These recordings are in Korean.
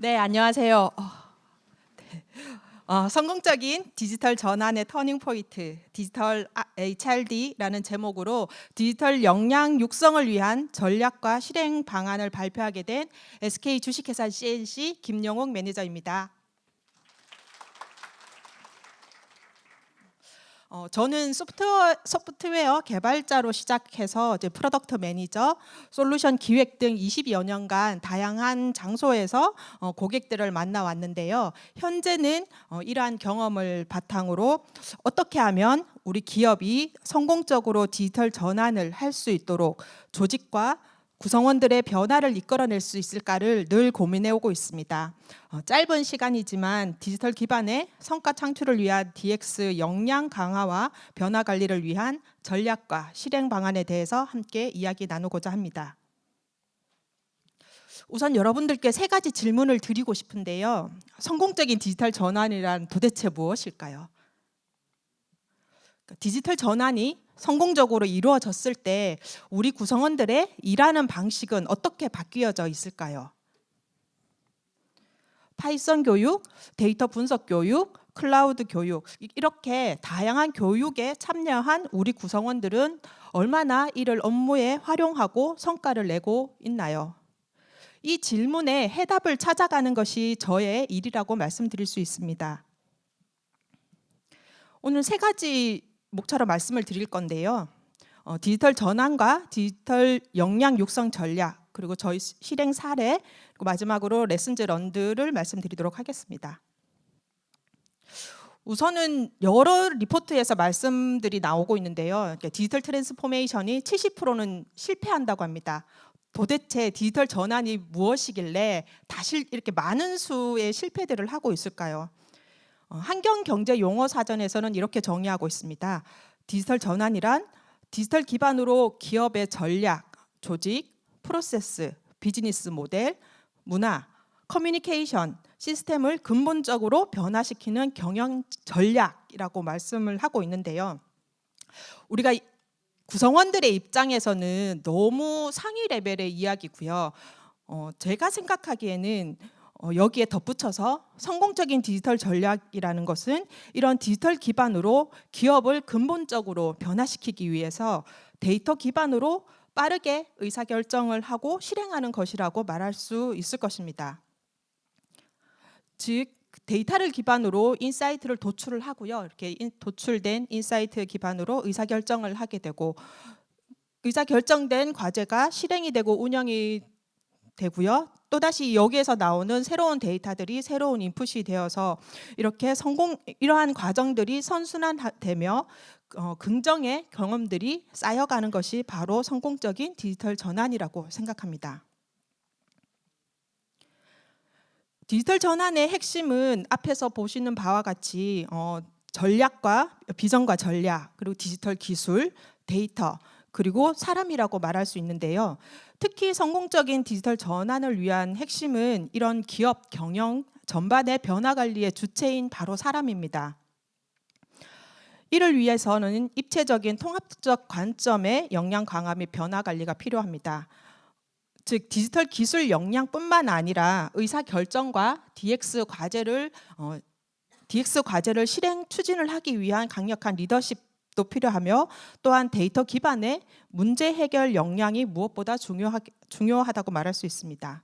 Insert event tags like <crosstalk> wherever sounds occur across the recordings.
네, 안녕하세요. 어, 네. 어, 성공적인 디지털 전환의 터닝 포인트, 디지털 아- HRD라는 제목으로 디지털 역량 육성을 위한 전략과 실행 방안을 발표하게 된 SK 주식회사 CNC 김영옥 매니저입니다. 어, 저는 소프트웨어, 소프트웨어 개발자로 시작해서 이제 프로덕트 매니저, 솔루션 기획 등 20여 년간 다양한 장소에서 어, 고객들을 만나 왔는데요. 현재는 어, 이러한 경험을 바탕으로 어떻게 하면 우리 기업이 성공적으로 디지털 전환을 할 수 있도록 조직과 구성원들의 변화를 이끌어낼 수 있을까를 늘 고민해 오고 있습니다. 어, 짧은 시간이지만 디지털 기반의 성과 창출을 위한 DX 역량 강화와 변화 관리를 위한 전략과 실행 방안에 대해서 함께 이야기 나누고자 합니다. 우선 여러분들께 세 가지 질문을 드리고 싶은데요. 성공적인 디지털 전환이란 도대체 무엇일까요? 그러니까 디지털 전환이 성공적으로 이루어졌을 때 우리 구성원들의 일하는 방식은 어떻게 바뀌어져 있을까요? 파이썬 교육, 데이터 분석 교육, 클라우드 교육 이- 이렇게 다양한 교육에 참여한 우리 구성원들은 얼마나 이를 업무에 활용하고 성과를 내고 있나요? 이 질문에 해답을 찾아가는 것이 저의 일이라고 말씀드릴 수 있습니다. 오늘 세 가지 목차로 말씀을 드릴 건데요. 어, 디지털 전환과 디지털 역량 육성 전략 그리고 저희 시- 실행 사례 그리고 마지막으로 레슨즈 런드를 말씀드리도록 하겠습니다. 우선은 여러 리포트에서 말씀들이 나오고 있는데요. 디지털 트랜스포메이션이 70%는 실패한다고 합니다. 도대체 디지털 전환이 무엇이길래 다시 이렇게 많은 수의 실패들을 하고 있을까요? 어, 환경 경제 용어 사전에서는 이렇게 정의하고 있습니다. 디지털 전환이란 디지털 기반으로 기업의 전략, 조직, 프로세스, 비즈니스 모델, 문화, 커뮤니케이션 시스템을 근본적으로 변화시키는 경영 전략이라고 말씀을 하고 있는데요. 우리가 이- 구성원들의 입장에서는 너무 상위 레벨의 이야기고요. 어, 제가 생각하기에는 어, 여기에 덧붙여서 성공적인 디지털 전략이라는 것은 이런 디지털 기반으로 기업을 근본적으로 변화시키기 위해서 데이터 기반으로 빠르게 의사결정을 하고 실행하는 것이라고 말할 수 있을 것입니다. 즉 데이터를 기반으로 인사이트를 도출을 하고요. 이렇게 인- 도출된 인사이트 기반으로 의사결정을 하게 되고 의사결정된 과제가 실행이 되고 운영이 되고요. 또다시 여기에서 나오는 새로운 데이터들이 새로운 인풋이 되어서 이렇게 성공 이러한 과정들이 선순환되며 어, 긍정의 경험들이 쌓여가는 것이 바로 성공적인 디지털 전환이라고 생각합니다. 디지털 전환의 핵심은 앞에서 보시는 바와 같이 어, 전략과 비전과 전략 그리고 디지털 기술, 데이터 그리고 사람이라고 말할 수 있는데요. 특히 성공적인 디지털 전환을 위한 핵심은 이런 기업 경영 전반의 변화 관리의 주체인 바로 사람입니다. 이를 위해서는 입체적인 통합적 관점의 역량 강화 및 변화 관리가 필요합니다. 즉 디지털 기술 역량뿐만 아니라 의사 결정과 DX 과제를 어, DX 과제를 실행 추진을 하기 위한 강력한 리더십 도 필요하며 또한 데이터 기반의 문제 해결 역량이 무엇보다 중요하, 중요하다고 말할 수 있습니다.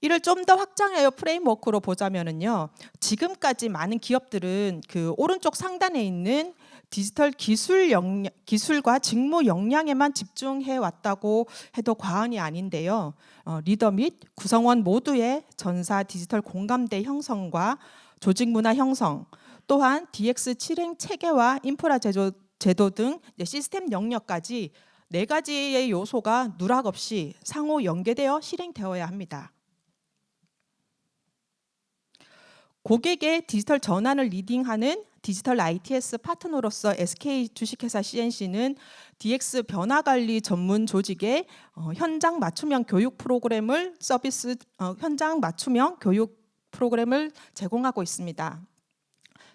이를 좀 더 확장하여 프레임워크로 보자면은요. 지금까지 많은 기업들은 그 오른쪽 상단에 있는 디지털 기술 역량, 기술과 직무 역량에만 집중해 왔다고 해도 과언이 아닌데요. 어, 리더 및 구성원 모두의 전사 디지털 공감대 형성과 조직 문화 형성, 또한 DX 실행 체계와 인프라 제도, 제도 등 시스템 영역까지 네 가지의 요소가 누락 없이 상호 연계되어 실행되어야 합니다. 고객의 디지털 전환을 리딩하는 디지털 ITS 파트너로서 SK 주식회사 CNC는 DX 변화 관리 전문 조직의 어, 현장 맞춤형 교육 프로그램을 서비스 어, 현장 맞춤형 교육 프로그램을 제공하고 있습니다.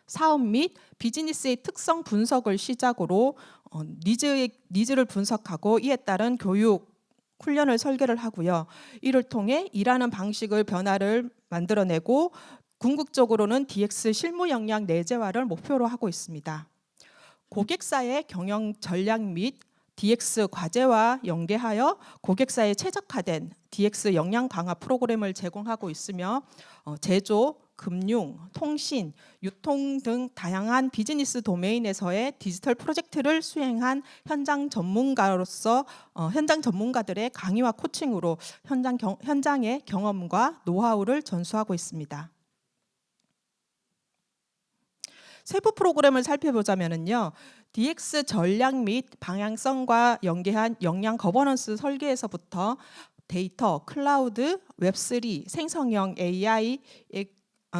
사업 및 비즈니스의 특성 분석을 시작으로 어, 니즈의 니즈를 분석하고 이에 따른 교육 훈련을 설계를 하고요. 이를 통해 일하는 방식을 변화를 만들어내고 궁극적으로는 DX 실무 역량 내재화를 목표로 하고 있습니다. 고객사의 경영 전략 및 DX 과제와 연계하여 고객사에 최적화된 DX 역량 강화 프로그램을 제공하고 있으며 어, 제조, 금융, 통신, 유통 등 다양한 비즈니스 도메인에서의 디지털 프로젝트를 수행한 현장 전문가로서 어, 현장 전문가들의 강의와 코칭으로 현장 경, 현장의 경험과 노하우를 전수하고 있습니다. 세부 프로그램을 살펴보자면은요. DX 전략 및 방향성과 연계한 역량 거버넌스 설계에서부터 데이터, 클라우드, 웹3, 생성형 AI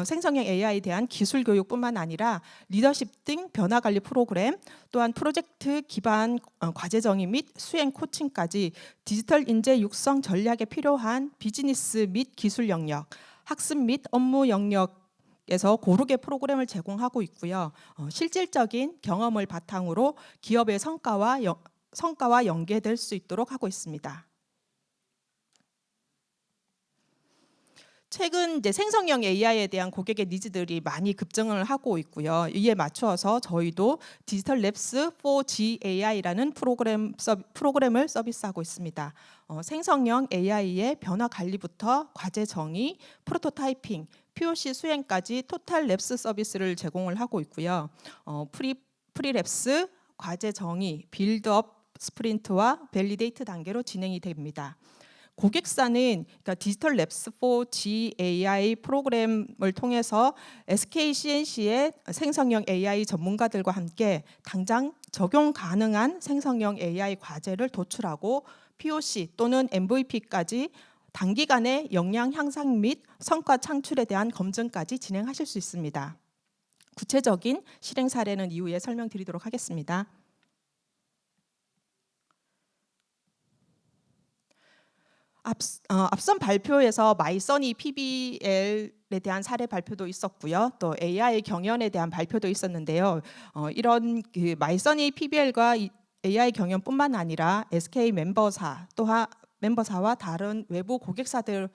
생성형 AI에 대한 기술 교육뿐만 아니라 리더십 등 변화 관리 프로그램, 또한 프로젝트 기반 어, 과제 정의 및 수행 코칭까지 디지털 인재 육성 전략에 필요한 비즈니스 및 기술 영역, 학습 및 업무 영역 에서 고르게 프로그램을 제공하고 있고요. 어, 실질적인 경험을 바탕으로 기업의 성과와 연- 성과와 연계될 수 있도록 하고 있습니다. 최근 이제 생성형 AI에 대한 고객의 니즈들이 많이 급증을 하고 있고요. 이에 맞추어서 저희도 디지털 랩스 4GAI라는 프로그램 서, 프로그램을 서비스하고 있습니다. 어, 생성형 AI의 변화 관리부터 과제 정의, 프로토타이핑, POC 수행까지 토탈 랩스 서비스를 제공을 하고 있고요. 어, 프리 프리랩스, 과제 정의, 빌드업 스프린트와 밸리데이트 단계로 진행이 됩니다. 고객사는 그러니까 디지털 랩스 4 GAI 프로그램을 통해서 SK CNC의 생성형 AI 전문가들과 함께 당장 적용 가능한 생성형 AI 과제를 도출하고 POC 또는 MVP까지 단기간에 역량 향상 및 성과 창출에 대한 검증까지 진행하실 수 있습니다. 구체적인 실행 사례는 이후에 설명드리도록 하겠습니다. 앞, 어, 앞선 발표에서 마이써니 PBL에 대한 사례 발표도 있었고요. 또 AI 경연에 대한 발표도 있었는데요. 어, 이런 그 마이써니 PBL과 AI 경연뿐만 아니라 SK 멤버사 또한 멤버사와 다른 외부 고객사들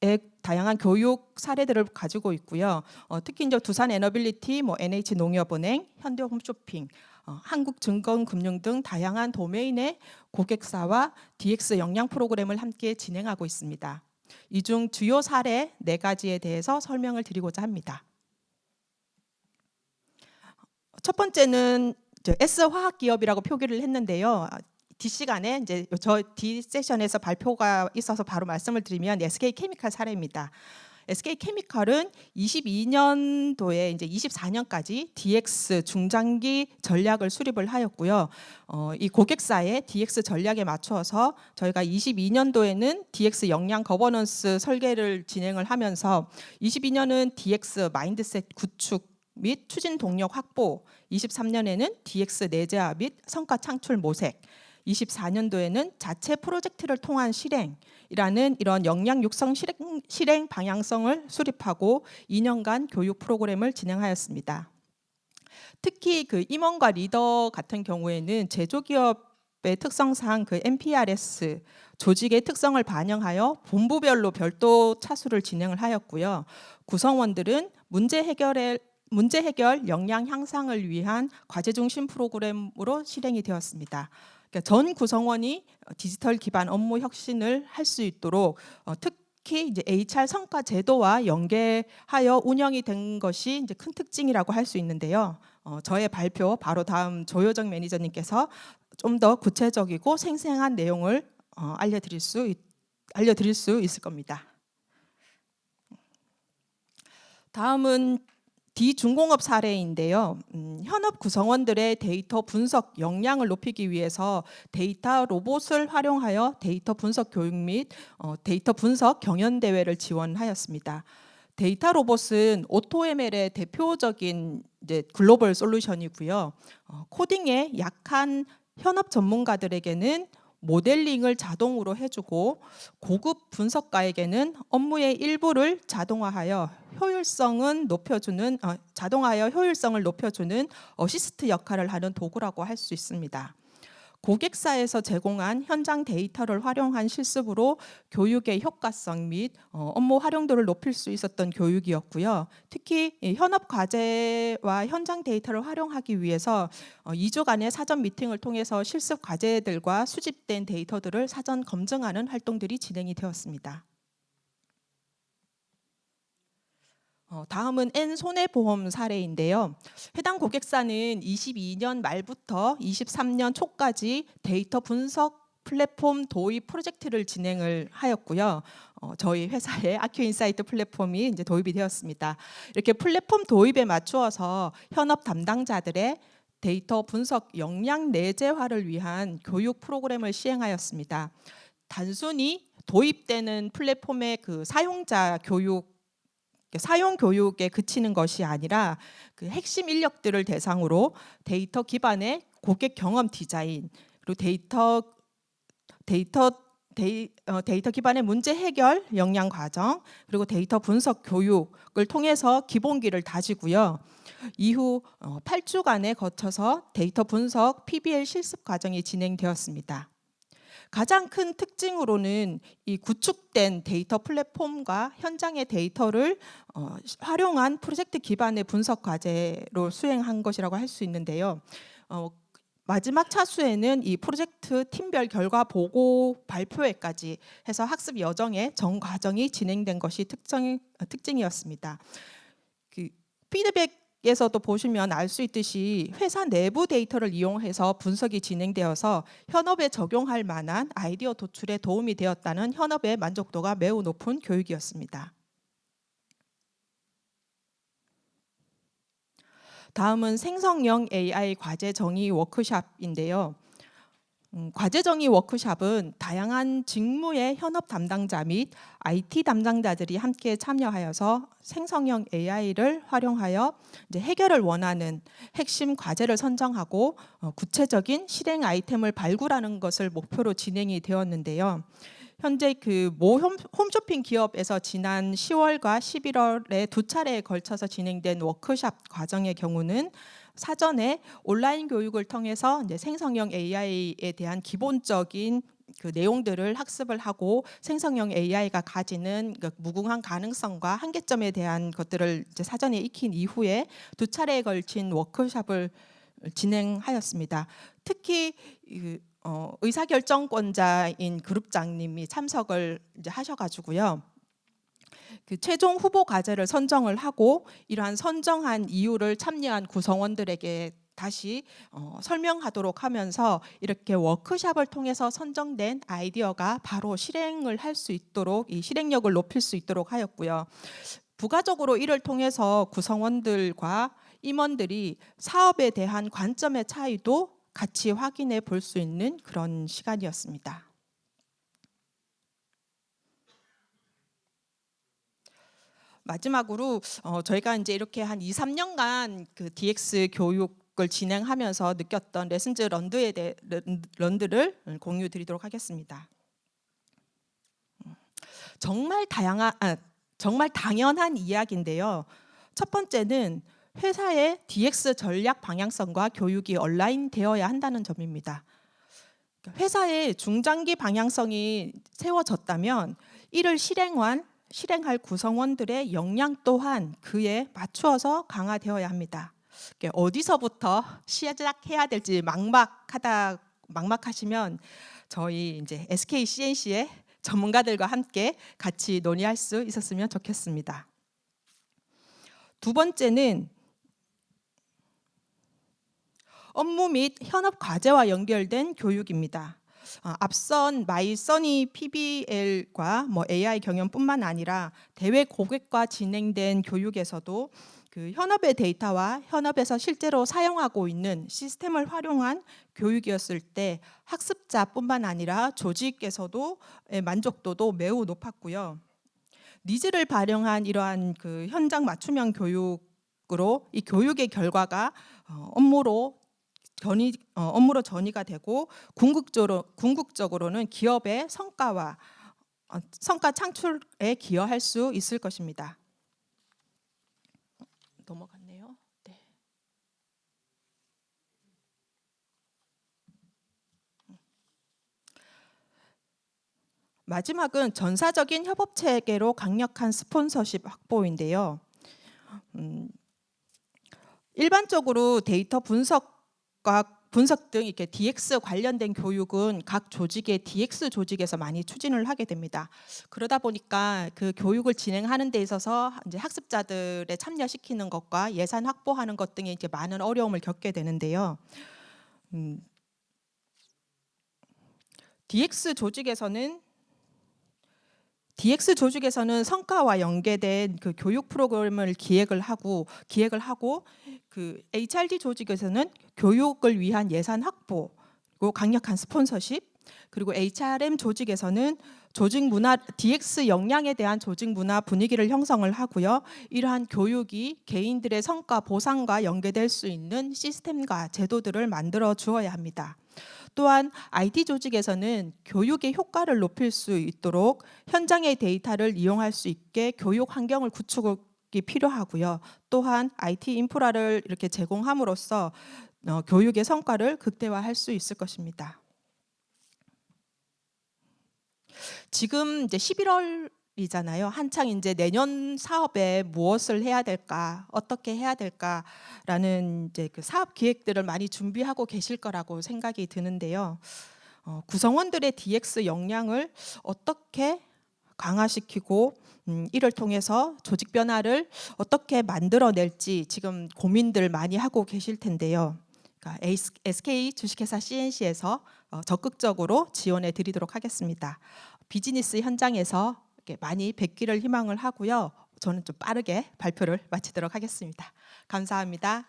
의 다양한 교육 사례들을 가지고 있고요. 어, 특히 이제 두산 에너빌리티, 뭐 NH 농협은행, 현대 홈쇼핑, 어, 한국증권금융 등 다양한 도메인의 고객사와 DX 역량 프로그램을 함께 진행하고 있습니다. 이 중 주요 사례 네 가지에 대해서 설명을 드리고자 합니다. 첫 번째는 저 S 화학 기업이라고 표기를 했는데요. D 시간에 이제 저 D 세션에서 발표가 있어서 바로 말씀을 드리면 SK 케미칼 사례입니다. SK 케미칼은 22년도에 이제 24년까지 DX 중장기 전략을 수립을 하였고요. 어, 이 고객사의 DX 전략에 맞추어서 저희가 22년도에는 DX 역량 거버넌스 설계를 진행을 하면서 22년은 DX 마인드셋 구축 및 추진 동력 확보, 23년에는 DX 내재화 및 성과 창출 모색, 24년도에는 자체 프로젝트를 통한 실행이라는 이런 역량 육성 실행, 실행 방향성을 수립하고 2년간 교육 프로그램을 진행하였습니다. 특히 그 임원과 리더 같은 경우에는 제조기업 의 특성상 그 MPRS 조직의 특성을 반영하여 본부별로 별도 차수를 진행을 하였고요. 구성원들은 문제 해결에 문제 해결 역량 향상을 위한 과제 중심 프로그램으로 실행이 되었습니다. 그러니까 전 구성원이 디지털 기반 업무 혁신을 할 수 있도록 어, 특히 이제 HR 성과 제도와 연계하여 운영이 된 것이 이제 큰 특징이라고 할 수 있는데요. 어, 저의 발표 바로 다음 조효정 매니저님께서 좀 더 구체적이고 생생한 내용을 어, 알려드릴 수 있, 알려드릴 수 있을 겁니다. 다음은 디중공업 사례인데요. 음, 현업 구성원들의 데이터 분석 역량을 높이기 위해서 데이터 로봇을 활용하여 데이터 분석 교육 및 어, 데이터 분석 경연 대회를 지원하였습니다. 데이터 로봇은 오토ML의 대표적인 이제 글로벌 솔루션이고요. 어, 코딩에 약한 현업 전문가들에게는 모델링을 자동으로 해주고 고급 분석가에게는 업무의 일부를 자동화하여 효율성은 높여주는 어, 자동화하여 효율성을 높여주는 어시스트 역할을 하는 도구라고 할 수 있습니다. 고객사에서 제공한 현장 데이터를 활용한 실습으로 교육의 효과성 및 어, 업무 활용도를 높일 수 있었던 교육이었고요. 특히 이 현업 과제와 현장 데이터를 활용하기 위해서 어, 2주간의 사전 미팅을 통해서 실습 과제들과 수집된 데이터들을 사전 검증하는 활동들이 진행이 되었습니다. 어, 다음은 N 손해보험 사례인데요. 해당 고객사는 22년 말부터 23년 초까지 데이터 분석 플랫폼 도입 프로젝트를 진행을 하였고요. 어, 저희 회사의 <laughs> 아큐 인사이트 플랫폼이 이제 도입이 되었습니다. 이렇게 플랫폼 도입에 맞추어서 현업 담당자들의 데이터 분석 역량 내재화를 위한 교육 프로그램을 시행하였습니다. 단순히 도입되는 플랫폼의 그 사용자 교육 사용 교육에 그치는 것이 아니라 그 핵심 인력들을 대상으로 데이터 기반의 고객 경험 디자인 그리고 데이터 데이터 데이, 어, 데이터 기반의 문제 해결 역량 과정 그리고 데이터 분석 교육을 통해서 기본기를 다지고요. 이후 어, 8주간에 거쳐서 데이터 분석 PBL 실습 과정이 진행되었습니다. 가장 큰 특징으로는 이 구축된 데이터 플랫폼과 현장의 데이터를 어, 활용한 프로젝트 기반의 분석 과제로 수행한 것이라고 할 수 있는데요. 어, 마지막 차수에는 이 프로젝트 팀별 결과 보고 발표회까지 해서 학습 여정의 전 과정이 진행된 것이 특정 특징이었습니다. 그 피드백 에서도 보시면 알 수 있듯이 회사 내부 데이터를 이용해서 분석이 진행되어서 현업에 적용할 만한 아이디어 도출에 도움이 되었다는 현업의 만족도가 매우 높은 교육이었습니다. 다음은 생성형 AI 과제 정의 워크샵인데요. 음, 과제 정의 워크샵은 다양한 직무의 현업 담당자 및 IT 담당자들이 함께 참여하여서 생성형 AI를 활용하여 해결을 원하는 핵심 과제를 선정하고 어, 구체적인 실행 아이템을 발굴하는 것을 목표로 진행이 되었는데요. 현재 그 모 홈쇼핑 기업에서 지난 10월과 11월에 두 차례에 걸쳐서 진행된 워크샵 과정의 경우는 사전에 온라인 교육을 통해서 이제 생성형 AI에 대한 기본적인 그 내용들을 학습을 하고 생성형 AI가 가지는 그 무궁한 가능성과 한계점에 대한 것들을 이제 사전에 익힌 이후에 두 차례에 걸친 워크숍을 진행하였습니다. 특히 그, 어, 의사결정권자인 그룹장님이 참석을 이제 하셔가지고요. 그 최종 후보 과제를 선정을 하고 이러한 선정한 이유를 참여한 구성원들에게 다시 어, 설명하도록 하면서 이렇게 워크샵을 통해서 선정된 아이디어가 바로 실행을 할 수 있도록 이 실행력을 높일 수 있도록 하였고요. 부가적으로 이를 통해서 구성원들과 임원들이 사업에 대한 관점의 차이도 같이 확인해 볼 수 있는 그런 시간이었습니다. 마지막으로 어, 저희가 이제 이렇게 한 2, 3년간 그 DX 교육을 진행하면서 느꼈던 레슨즈 런드에 대해 런드를 공유 드리도록 하겠습니다. 정말 다양한 아, 정말 당연한 이야기인데요. 첫 번째는 회사의 DX 전략 방향성과 교육이 온라인 되어야 한다는 점입니다. 그러니까 회사의 중장기 방향성이 세워졌다면 이를 실행한 실행할 구성원들의 역량 또한 그에 맞추어서 강화되어야 합니다. 어디서부터 시작해야 될지 막막하다 막막하시면 저희 이제 SK CNC의 전문가들과 함께 같이 논의할 수 있었으면 좋겠습니다. 두 번째는 업무 및 현업 과제와 연결된 교육입니다. 어, 앞선 마이 써니 PBL과 뭐 AI 경영뿐만 아니라 대외 고객과 진행된 교육에서도 그 현업의 데이터와 현업에서 실제로 사용하고 있는 시스템을 활용한 교육이었을 때 학습자뿐만 아니라 조직에서도 만족도도 매우 높았고요. 니즈를 발영한 이러한 그 현장 맞춤형 교육 으로 이 교육의 결과가 어, 업무로 전이 어, 업무로 전이가 되고 궁극적으로 궁극적으로는 기업의 성과와 어, 성과 창출에 기여할 수 있을 것입니다. 넘어갔네요. 네. 마지막은 전사적인 협업 체계로 강력한 스폰서십 확보인데요. 음, 일반적으로 데이터 분석 과 분석 등 이렇게 DX 관련된 교육은 각 조직의 DX 조직에서 많이 추진을 하게 됩니다. 그러다 보니까 그 교육을 진행하는 데 있어서 이제 학습자들의 참여시키는 것과 예산 확보하는 것 등에 이제 많은 어려움을 겪게 되는데요. 음, DX 조직에서는 DX 조직에서는 성과와 연계된 그 교육 프로그램을 기획을 하고 기획을 하고 그 HRD 조직에서는 교육을 위한 예산 확보 그리고 강력한 스폰서십 그리고 HRM 조직에서는 조직 문화 DX 역량에 대한 조직 문화 분위기를 형성을 하고요. 이러한 교육이 개인들의 성과 보상과 연계될 수 있는 시스템과 제도들을 만들어 주어야 합니다. 또한 IT 조직에서는 교육의 효과를 높일 수 있도록 현장의 데이터를 이용할 수 있게 교육 환경을 구축이 필요하고요. 또한 IT 인프라를 이렇게 제공함으로써 어, 교육의 성과를 극대화할 수 있을 것입니다. 지금 이제 11월 이잖아요. 한창 이제 내년 사업에 무엇을 해야 될까, 어떻게 해야 될까라는 이제 그 사업 기획들을 많이 준비하고 계실 거라고 생각이 드는데요. 어, 구성원들의 DX 역량을 어떻게 강화시키고 음, 이를 통해서 조직 변화를 어떻게 만들어낼지 지금 고민들 많이 하고 계실 텐데요. 그러니까 SK 주식회사 CNC에서 어, 적극적으로 지원해 드리도록 하겠습니다. 비즈니스 현장에서 많이 뵙기를 희망을 하고요. 저는 좀 빠르게 발표를 마치도록 하겠습니다. 감사합니다.